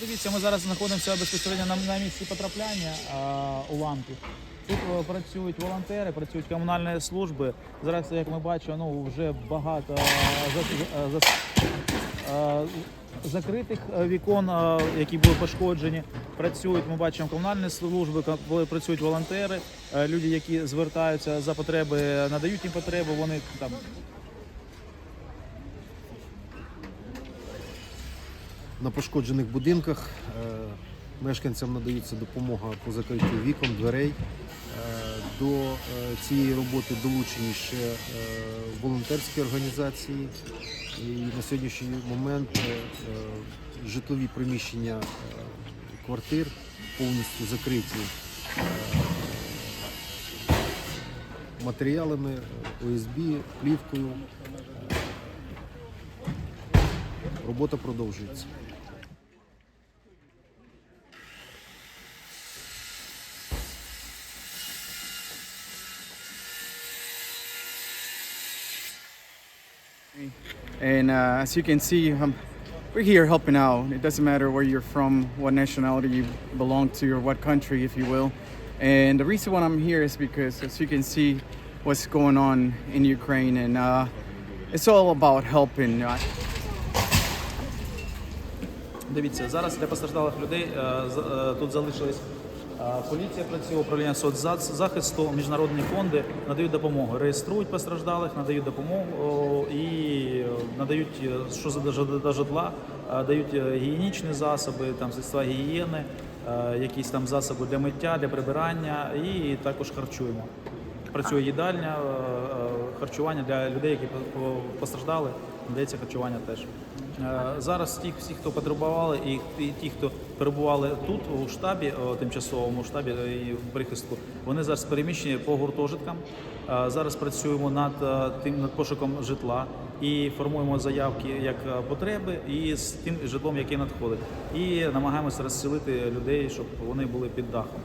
Дивіться, ми зараз знаходимося безпосередньо на, на місці потрапляння а, уламків. Тут е, працюють волонтери, працюють комунальні служби. Зараз, як ми бачимо, ну вже багато е, за, за, е, закритих е, вікон, е, які були пошкоджені. Працюють, ми бачимо комунальні служби, працюють волонтери, е, люди, які звертаються за потреби, надають їм потреби. Вони там На пошкоджених будинках е, мешканцям надається допомога по закриттю вікон, дверей. Е, До е, цієї роботи долучені ще волонтерські організації. І на сьогоднішній момент житлові приміщення квартир повністю закриті матеріалами ОСБ, плівкою. Робота продовжується. And uh, as you can see, um, we're here helping out. It doesn't matter where you're from, what nationality you belong to, or what country, if you will. And the reason why I'm here is because, as you can see, what's going on in Ukraine, and uh, it's all about helping. Uh, Дивіться, зараз для постраждалих людей е, з- е, тут залишились е, поліція працює, управління соцзахисту, міжнародні фонди надають допомогу, реєструють постраждалих, надають допомогу і е, надають е, що за житла, е, дають гігієнічні засоби, там средства гігієни, якісь там засоби для миття, для прибирання, і також харчуємо. Працює їдальня, е, е, харчування для людей, які по- по- постраждали, надається харчування теж. Е, Зараз ті, всі, хто потребували, і ті- хто перебували тут у штабі, тимчасовому штабі і в прихистку, вони зараз переміщені по гуртожиткам. Зараз працюємо над тим над пошуком житла і формуємо заявки як потреби і з тим житлом, яке надходить. І намагаємося розселити людей, щоб вони були під дахом.